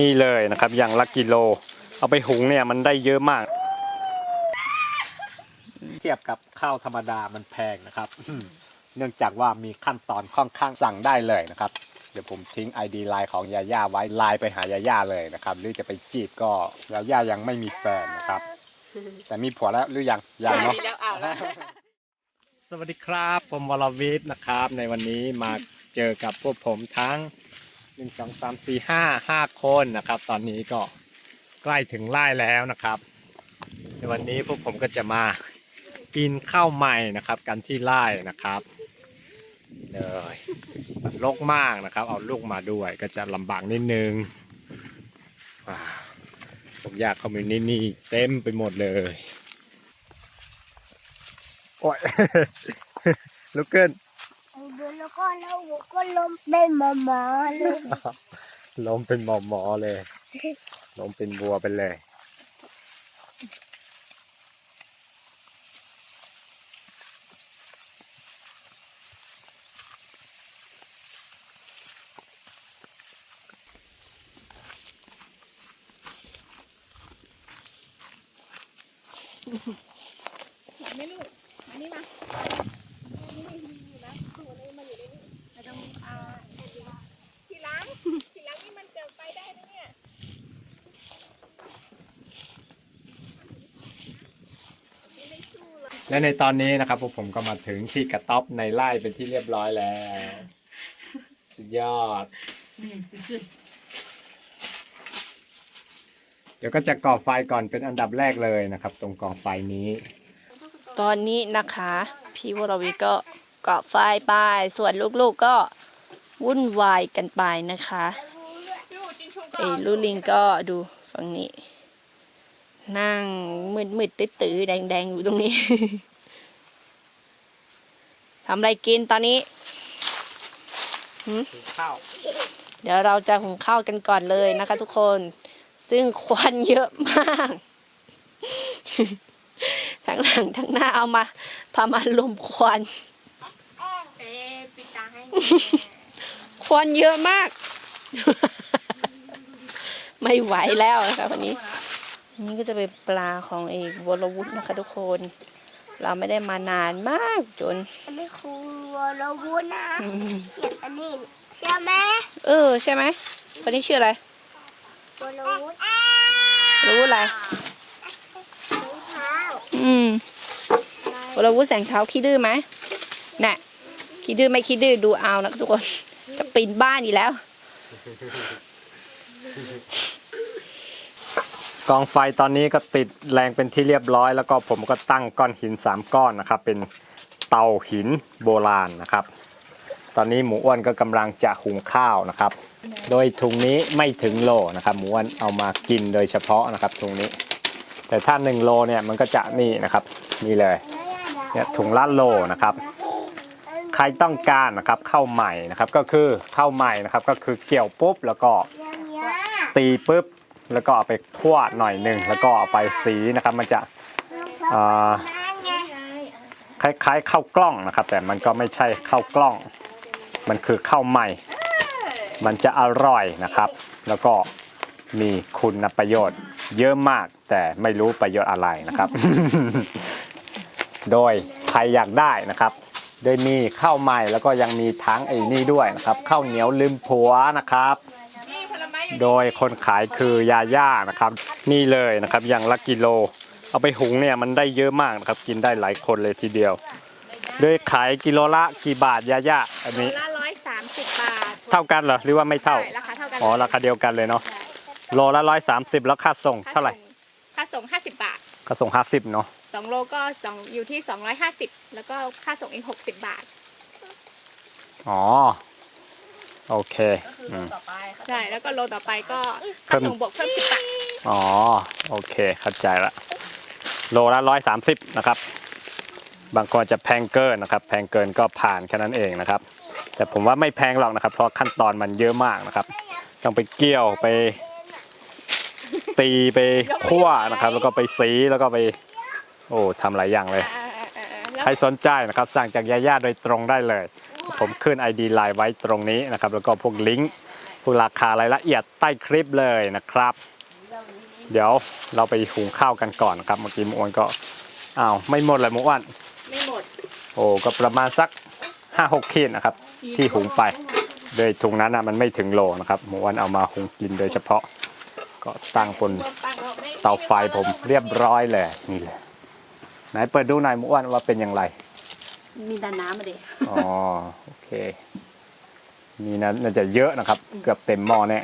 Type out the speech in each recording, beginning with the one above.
นี่เลยนะครับ อย่างละกิโล เอาไปหุงเนี่ยมันได้เยอะมาก เทียบกับข้าวธรรมดามันแพงนะครับ เนื่องจากว่ามีขั้นตอนค่อนข้างสั่งได้เลยนะครับ เดี๋ยวผมทิ้ง ID ไลน์ของยาย่าไว้ไลน์ไปหายาย่าเลยนะครับ หรือจะไปจีบก็ยาย่ายังไม่มีแฟนนะครับ แต่มีผัวแล้วหรือยังยังเนาะแล้วเอาแล้วสวัสดีครับ ผมวรวิทย์นะครับ ในวันนี้มาเจอกับพวกผมทั้ง 1 2 3 4 5 5คนนะครับ ตอนนี้ก็ใกล้ถึงไร่แล้วนะครับ ในวันนี้พวกผมก็จะมากินข้าวใหม่นะครับ กันที่ไร่นะครับเลยลกมากนะครับ เอาลูกมาด้วยก็จะลำบากนิดนึงว้าวผมอยากคอมมิวนิตี้เต็มไปหมดเลยโอ้ยลุกขึ้น แล้วก็แล้วก็ล้มเป็นหมอหมอเลยล้มเป็นหมอหมอเลยล้มเป็นบัวไปเลย ไม่ลูกอันนี้มาทีหลังทีหลังนี่มันเกิดไปได้นะเนี่ย และในตอนนี้นะครับพวกผมก็มาถึงที่กระต๊อบในไร่เป็นที่เรียบร้อยแล้ว สุดยอดเดี๋ยวก็จะก่อไฟก่อนเป็นอันดับแรกเลยนะครับ ตรงกอไฟนี้ ตอนนี้นะคะ พี่วรวีก็เกาะไฟไป ส่วนลูกๆก็วุ่นวายกันไปนะคะไอ้ลูลิงก็ดูฝั่งนี้ นั่งมืดๆตื้อๆแดงๆอยู่ตรงนี้ทำอะไรกินตอนนี้ข้าวเดี๋ยวเราจะหุงข้าวกันก่อนเลยนะคะ ทุกคน ซึ่งควันเยอะมากทั้งหลังทั้งหน้าเอามาพามาลมควันเอ๊ะปิดตาให้ควันเยอะมาก ไม่ไหวแล้วนะคะวันนี้อั นนี้ก็จะเป็นปลาของเอกวรวุฒินะคะทุกคน เราไม่ได้มานานมากจนอันนี้คือวอลวุธนะอย่างอันนี้ใช่ไหมเออใช่ไหมคนนี้ชื่ออะไรวอลวุธรู้อะไรรองเท้าอืมวรวุฒิแสงเท้าขี้ดื้อไหมน่ะขี้ดื้อไม่ขี้ดื้อดูเอานะทุกคน จะปีนบ้านอีกแล้ว กองไฟตอนนี้ก็ติดแรงเป็นที่เรียบร้อย แล้วก็ผมก็ตั้งก้อนหินสามก้อนนะครับ เป็นเตาหินโบราณนะครับ ตอนนี้หมูอ้วนก็กำลังจะหุงข้าวนะครับ โดยถุงนี้ไม่ถึงโลนะครับ หมูอ้วนเอามากินโดยเฉพาะนะครับถุงนี้ แต่ถ้า1โลเนี่ยมันก็จะนี่นะครับนี่เลยเนี่ยถุงละโลนะครับใครต้องการนะครับข้าวใหม่นะครับก็คือข้าวใหม่นะครับก็คือเกี่ยวปุ๊บแล้วก็ตีปุ๊บ แล้วก็เอาไปคั่วหน่อยหนึ่งแล้วก็เอาไปสีนะครับมันจะคล้ายๆข้าวกล้องนะครับ แต่มันก็ไม่ใช่ข้าวกล้อง มันคือข้าวใหม่ มันจะอร่อยนะครับ แล้วก็มีคุณประโยชน์ เยอะมากแต่ไม่รู้ประโยชน์อะไรนะครับ โดยใครอยากได้นะครับโดยมีข้าวใหม่แล้วก็ยังมีทั้งไอ้นี่ด้วยนะครับข้าวเหนียวลืมผัวนะครับ โดยคนขายคือยาย่านะครับ นี่เลยนะครับอย่างละกิโล เอาไปหุงเนี่ยมันได้เยอะมากนะครับ กินได้หลายคนเลยทีเดียว โดยขายกิโลละกี่บาทยาย่าอันนี้ละร้อยสามสิบบาท เท่ากันเหรอหรือว่าไม่เท่าใช่ราคาเท่ากันอ๋อราคาเดียวกันเลยเนาะโลละร้อยสามสิบแล้วค่าส่งเท่าไหร่ ค่าส่งห้าสิบบาท ค่าส่งห้าสิบเนาะสองโลก็สองอยู่ที่สองร้อยห้าสิบแล้วก็ค่าส่งเองหกสิบบาท อ๋อ โอเคอืมใช่แล้วก็โลต่อไปก็เพิ่ค่าม ส่งบวกเพิ่มสิบบาทอ๋อ โอเค เข้าใจละ โลละร้อยสามสิบนะครับ บางคนจะแพงเกินนะครับ แพงเกินก็ผ่านแค่นั้นเองนะครับ แต่ผมว่าไม่แพงหรอกนะครับ เพราะขั้นตอนมันเยอะมากนะครับ ต้องไปเกี่ยวไป ตีไปคั่วนะครับ แล้วก็ไปสีแล้วก็ไป โอ้ทำหลายอย่างเลย อ่าอ่าอ่าอ่าแล้วใครสนใจนะครับ สั่งจากยาย่าโดยตรงได้เลย ผมขึ้น ID ไลน์ไว้ตรงนี้นะครับ แล้วก็พวกลิงก์พูดราคารายละเอียดใต้คลิปเลยนะครับ เดี๋ยวเราไปหุงข้าวกันก่อนนะครับเมื่อกี้หมูอ้วนก็อ้าวไม่หมดเลยหมูอ้วนไม่หมดโอ้ก็ประมาณสักห้าหกขีดนะครับ ที่หุงไปโดยถุงนั้นนะมันไม่ถึงโลนะครับหมูอ้วนเอามาหุงกินโดยเฉพาะ ก็ตั้งบนเตาไฟผมเรียบร้อยเลยนี่เลยไหนเปิดดูหน่อยหมูอ้วนว่าเป็นอย่างไร มีแต่น้ำมาดิอ๋อโอเค นี่นะน่าจะเยอะนะครับ เกือบเต็มหม้อแน่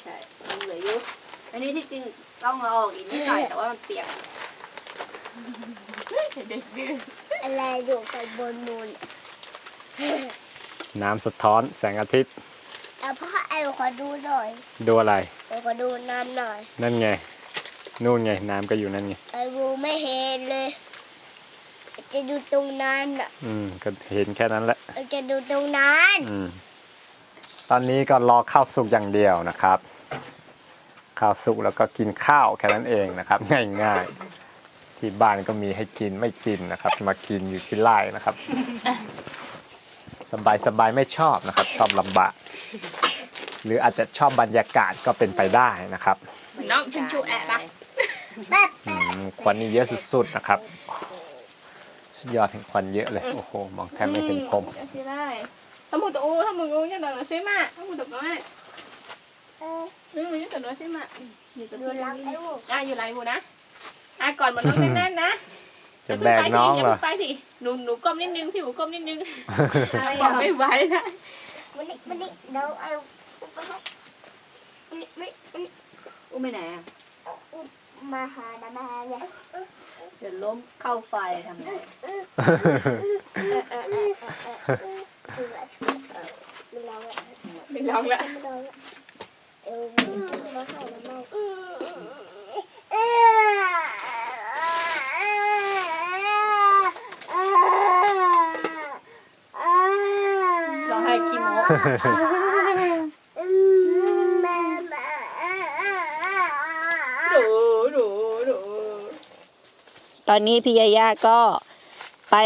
ใช่มันเหลืออยู่อันนี้ที่จริงต้องเอาออกอีกนิดหน่อยแต่ว่ามันเปียกอะไรอยู่กันบนมูลน้ำสะท้อนแสงอาทิตย์เอาพ่อไอ้ขอดูหน่อย ดูอะไรไอ้ขอดูน้ำหน่อย นั่นไง นู่นไง น้ำก็อยู่นั่นไงไอ้บูไม่เห็นเลย จะดูตรงนั้นอะอืมก็เห็นแค่นั้นแหละจะดูตรงนั้นอืม ตอนนี้ก็รอข้าวสุกอย่างเดียวนะครับ ข้าวสุกแล้วก็กินข้าวแค่นั้นเองนะครับ ง่ายๆ ที่บ้านก็มีให้กินไม่กินนะครับ มากินอยู่ที่ไร่นะครับ สบายสบายๆไม่ชอบนะครับ ชอบลำบากหรืออาจจะชอบบรรยากาศก็เป็นไปได้นะครับ น้องชุนชูแอะปะแป๊บอืมควันนี่เยอะสุดๆนะครับสุด ยอดแห่งควันเยอะเลย โอ้โห มองแทบไม่เห็นผมสิได้ถ้ามึงตัวอู้ถ้ามึงอู้ยังเดินซิมาถ้ามึงตัวน้อยเออนี่มึงยังตัวน้อยซิมาอยู่ตัวดูรักไอ้บูอะอยู่ไรมูนะอะก่อนมันต้องแน่นๆนะจะแบกน้องเหรอไปสิหนูหนูก้มนิดนึงพี่หมูก้มนิดนึงบอกไม่ไหวนะมันนี่มันนี่เดี๋ยวเอาอุปกรณ์มันนี่มันนี่มันนี่อุ้มไปไหนอะ มาหานะมาหาเนี่ยเดี๋ยวล้มเข้าไฟทำไงเออเออเออเออเออเออดูแลดูแลไม่ลองละไม่ลองละเอวมาเข้าแล้วมาเออร้องไห้ขี้โม้ ดูดูดู ตอนนี้พี่ยาย่าก็ไป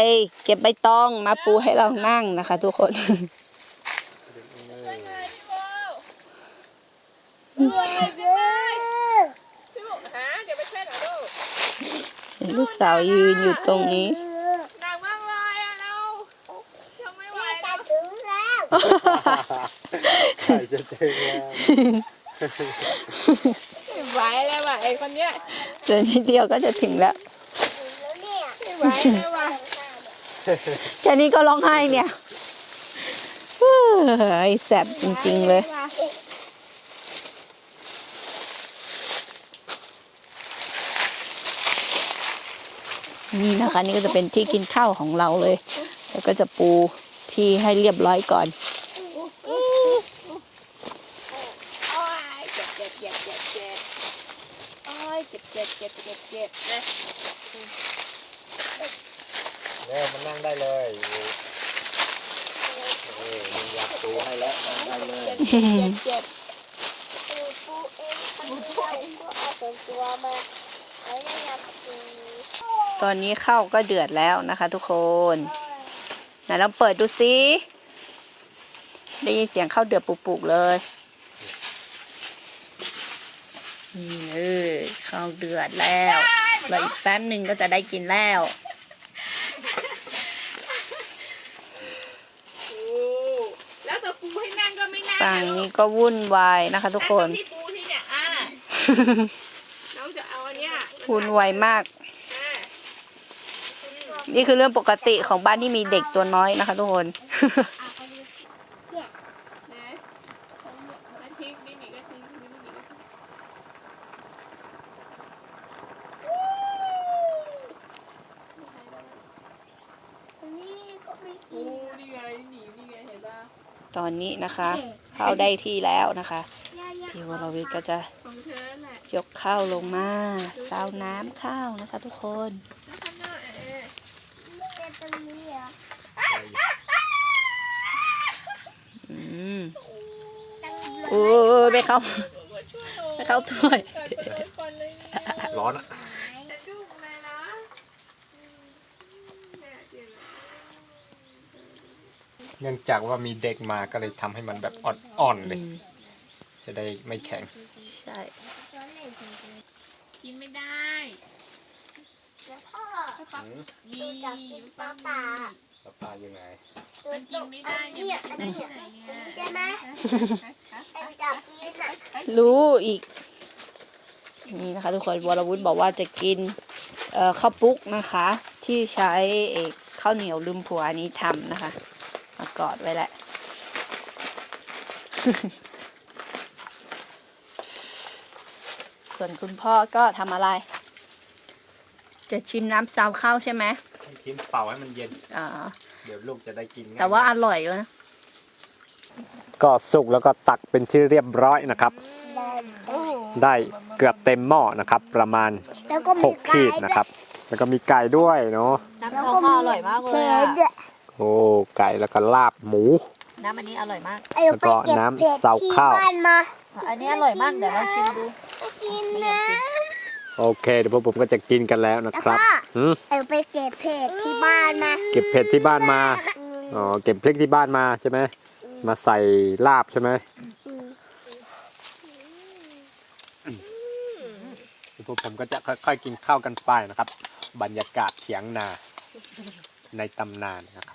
เก็บใบตองมาปูให้เรานั่งนะคะ ทุกคนพี่หมูฮะเดี๋ยวไปช่วยหน่อยลูกลูกสาวยืนอยู่ตรงนี้หนักมากเลยอะเราทำไม่ไหวแล้วใครจะเจอแล้วไม่ไหวแล้วว่ะไอ้คนเนี้ยเจอนิดเดียวก็จะถึงแล้ว ไม่ไหวแล้วว่ะแค่นี้ก็ร้องไห้เนี่ยเฮ้ยแสบจริง ๆ เลยนี่นะคะนี่ก็จะเป็นที่กินข้าวของเราเลย แล้วก็จะปูที่ให้เรียบร้อยก่อนโอ้ยเจ็บเจ็บเจ็บเจ็บเจ็บโอ้ย เจ็บเจ็บเจ็บเจ็บเจ็บนะเร็วมันนั่งได้เลยโอ้มียาตูให้แล้วนั่งได้เลยเจ็บเจ็บเจ็บตอนนี้ข้าวก็เดือดแล้วนะคะทุกคนไหนลองเปิดดูซิได้ยินเสียงข้าวเดือดปุกๆเลย นี่เลยข้าวเดือดแล้วรออีกแป๊บหนึ่งก็จะได้กินแล้ว โอ้แล้วตัวปูให้ นั่งก็ไม่นั่งฝั่งนะลูนี้กก็วุ่นวายนะคะ ทุกคนที่ปูที่เนี่ยอะน้องจะเอาอันเนี้ยวุ่นวายมากอะนี่คือเรื่องปกติของบ้านที่มีเด็กตัวน้อยนะคะ ทุกคนนะแล้วทิ้งนี่นี่ก็ทิ้งนี่นี่ก็ทิ้งปูนี่ไงหนีนี่ไงเห็นป่ะตอนนี้นะคะ ข้าวได้ที่แล้วนะคะพี่วรวิทย์ก็จะของเธอแหละยกข้าวลงมาซาวน้ำข้าวนะคะ ทุกคนแล้วข้างหน้าเอออืมโอ้ยไปเข้ามาช่วยหนูไปเข้าถ้วยกัดเจอคนเลยเนี่ยร้อนอะจะดุเลยนะอืม เนี่ยเดี๋ยวนะเนื่องจากว่ามีเด็กมาก็เลยทำให้มันแบบอ่อนๆเลย จะได้ไม่แข็ง ใช่ กินไม่ได้แล้วพ่อมีดูจากกินปลาป่าปลาปลาอยู่ไหนมันกินไม่ได้อันเนี่ยนี้มันอันกินนี้ไหนอะใช่ไหมไอ้จับกินอะรู้อีก นี่นะคะทุกคนวรวุฒิบอกว่าจะกินเอ่อข้าวปุ๊กนะคะ ที่ใช้เอกข้าวเหนียวลืมผัวอันนี้ทำนะคะ มากอดไว้แหละ ส่วนคุณพ่อก็ทำอะไร จะชิมน้ำซาวข้าวใช่ไหมให้กินเป่าให้มันเย็นอ่าเดี๋ยวลูกจะได้กินง่ยแต่ว่าอร่อยนะ ก็สุกแล้วก็ตักเป็นที่เรียบร้อยนะครับ ได้เกือบเต็มหม้อนะครับ ประมาณแล้วก็มี6ขีดนะครับ แล้วก็มีไก่ด้วยเนาะ น้ำซาวข้าวอร่อยมากเลเผ็ยดอะด้วย โอ้ไก่แล้วก็ลาบหมู น้ำอันนี้อร่อยมากไอ้แล้วก็ไปเบน้ำเผ็ดเสาที่ข้าวบ้านมาอันนี้อร่อยมากเดี๋ยวเราชิมดู กินนะโอเคเดี๋ยวพวกผมก็จะกินกันแล้วนะแล้วครับก็หืมไอ้ไปเก็บเผ็ดที่บ้านมาเก็บเผ็ดที่บ้านมาอืมอ๋อเก็บพริกที่บ้านมาใช่ไหมมาใส่ลาบใช่ไหมอืมพวกผมก็จะค่อยๆกินข้าวกันไปนะครับ บรรยากาศเถียงนาในตำนานนะครับ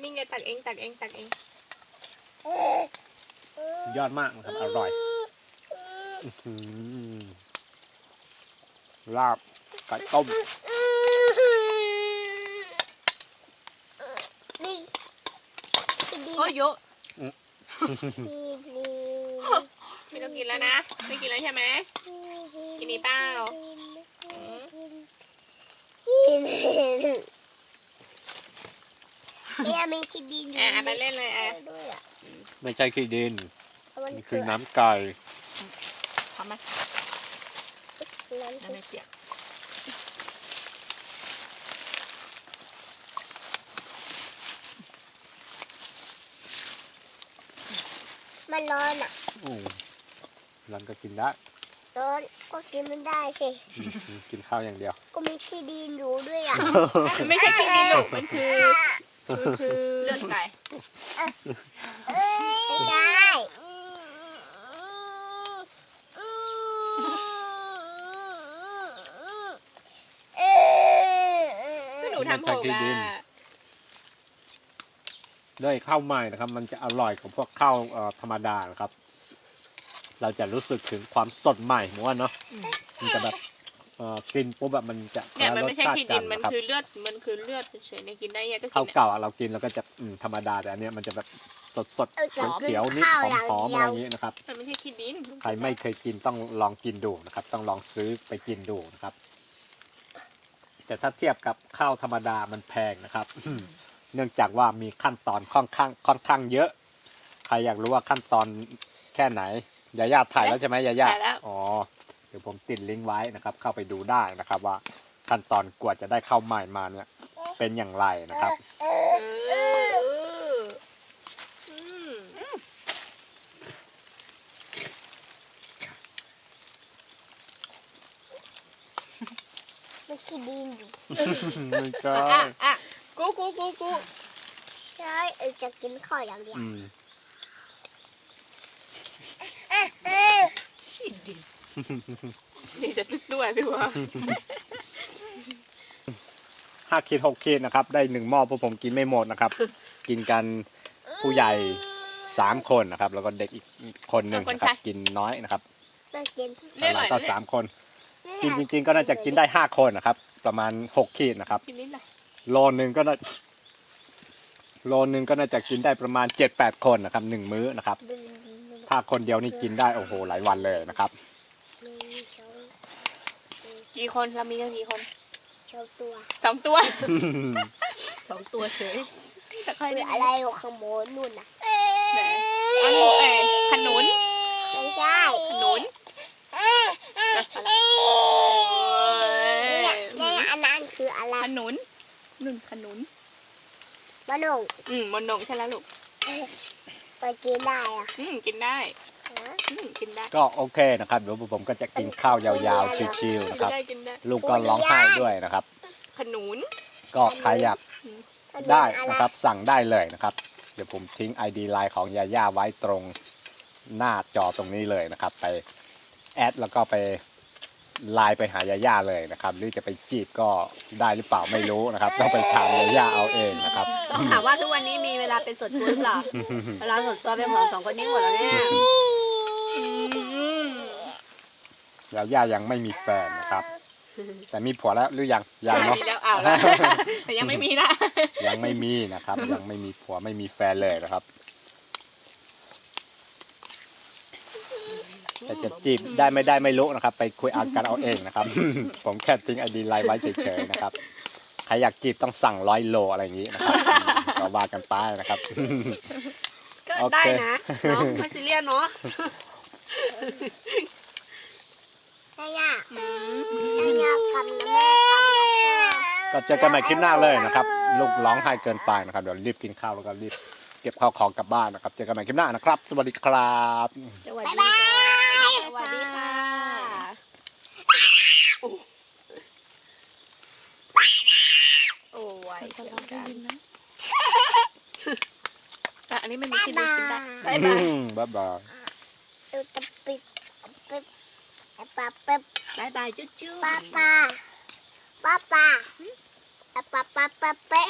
นี่ไงตักเองตักเองตักเองสุดยอดมากนะครับ อร่อยอื้อหือลาบไก่ต้มนี่กินดีโอ้ยเยอะดีดี ไม่ต้องกินแล้วนะ ไม่กินแล้วใช่ไหมกินนี่เปล่ากินเนี่ยมีกินดีอะเอาไปเล่นเลยอะด้วยอะไม่ใช่ขี้ดินมันนี่คืคืออน้น้ำไก่ทำไหมำน้ำไม่เปียกมันร้อนอะ อืมร้อนก็กินได้ร้อนก็กินไม่ได้สิอืมกินข้าวอย่างเดียว ก็มีขี้ดินอยู่ด้วยอะมันไม่ใช่กินดีลูกมันคือมันคือเลือดไก่ไม่ได้ก็หนูทำหกอะด้วยข้าวใหม่นะครับ มันจะอร่อยกว่าพวกข้าวเอ่อธรรมดานะครับ เราจะรู้สึกถึงความสดใหม่เหมือนกันเนาะมันจะแบบเอ่อกินปุ๊บแบบมันจะเนี่ยมันไม่ใช่รสชาติขี้จัดิดนมันนะครับคือเลือดมันคือเลือดเฉยๆเนี่ยกินได้ยังก็กิข้าวนอะเก่าอะเรากินแล้วก็จะอืมธรรมดาแต่อันเนี้ยมันจะแบบสดสดเออจะกินเขียวๆนิดข้าวหอย่างอมๆเดีอะไรยวอย่างนี้นะครับ มันไม่ใช่ขี้ดินใครไม่เคยกินต้องลองกินดูนะครับ ต้องลองซื้อไปกินดูนะครับ แต่ถ้าเทียบกับข้าวธรรมดามันแพงนะครับ เนื่องจากว่ามีขั้นตอนค่อนข้างค่อนข้างเยอะ ใครอยากรู้ว่าขั้นตอนแค่ไหน ยาย่าถ่ายแล้วใช่ไหมยาย่าถ่ายแล้ว อ๋อ เดี๋ยวผมติดลิงก์ไว้นะครับ เข้าไปดูได้นะครับ ว่าขั้นตอนกว่าจะได้ข้าวใหม่มาเนี่ย เป็นอย่างไรนะครับ เออเอออืมมันขี้ดินอยู่ไม่ใช่อะอะกูกูกูกูใช่เออจะกินข้าวอย่างเดียวอืม เออ นี่จะด้วยพี่ว่าห้าขีดหกขีดนะครับ ได้หนึ่งหม้อพวกผมกินไม่หมดนะครับ กินกันผู้ใหญ่สามคนนะครับ แล้วก็เด็กอีกคนหนึ่งนะครับกินน้อยนะครับมากินเรียกหน่อยก็สามคน กินจริง ๆ ก็น่าจะกินได้ห้าคนนะครับ ประมาณหกขีดนะครับกินนิดหน่อยโลนึงก็น่าโลนึงก็น่าจะกินได้ประมาณเจ็ดแปดคนนะครับหนึ่งมื้อนะครับ ถ้าคนเดียวนี่กินได้โอ้โหหลายวันเลยนะครับ กี่คนเรามีกันกี่คนชอบตัวสองตัวสองตัวเฉยแต่ใครคือได้อะไรอยู่ข้างบนนู่นน่ะไหนอันนู้นเอ้ยขนุนไม่ใช่ขนุนอะอะไรเนี่ยเนี่ยอันนั้นคืออะไรขนุนนุ่นขนุนมะนงอืมมนนงใช่แล้วลูกไปกินได้อะอืมกินได้ อืมกินได้ก็โอเคนะครับเดี๋ยวผมก็จะกินข้าวยาวๆชิวๆนะครับ ได้กินได้ลูกก็ร้องไห้ด้วยนะครับ ขนุนก็ใครอยากได้นะครับสั่งได้เลยนะครับ เดี๋ยวผมทิ้ง ID ไลน์ของยาย่าไว้ตรงหน้าจอตรงนี้เลยนะครับ ไปแอดแล้วก็ไปไลน์ไปหายาย่าเลยนะครับ หรือจะไปจีบก็ได้หรือเปล่าไม่รู้นะครับต้องไปถามยาย่าเอาเองนะครับต้องถามว่าทุกวันนี้มีเวลาเป็นส่วนตัวหรือเปล่าเวลาส่วนตัวเป็นของสองคนนี้หมดแล้วเนี่ย ยาย่ายังไม่มีแฟนนะครับ แต่มีผัวแล้วหรือยังยังเนาะมีแล้วอ่าแล้วแต่ยังไม่มีนะยังไม่มีนะครับ ยังไม่มีผัวไม่มีแฟนเลยนะครับ แต่จะจีบได้ไม่ได้ไม่รู้นะครับ ไปคุยอากันเอาเองนะครับ ผมแค่ทิ้งไอดีไลน์ไว้เฉยๆนะครับใครอยากจีบต้องสั่งร้อยโลอะไรอย่างนี้นะครับอืมก็ว่ากันไปนะครับก็โอเคได้นะเนาะไม่ซีเรียสเนาะ ย่าย่าย่าย่ากำนะแม่กำนะก็เจอกันใหม่คลิปหน้าเลยนะครับ ลูกร้องไห้เกินไปนะครับ เดี๋ยวรีบกินข้าวแล้วก็รีบเก็บข้าวของกลับบ้านนะครับ เจอกันใหม่คลิปหน้านะครับ สวัสดีครับ สวัสดีค่ะสวัสดีค่ะโอ้ยเสียงดังแต่อันนี้ไม่มีที่ลืมกินได้ บ๊ายบาย บ๊ายบาย ดูตะปิดปิ๊บป๊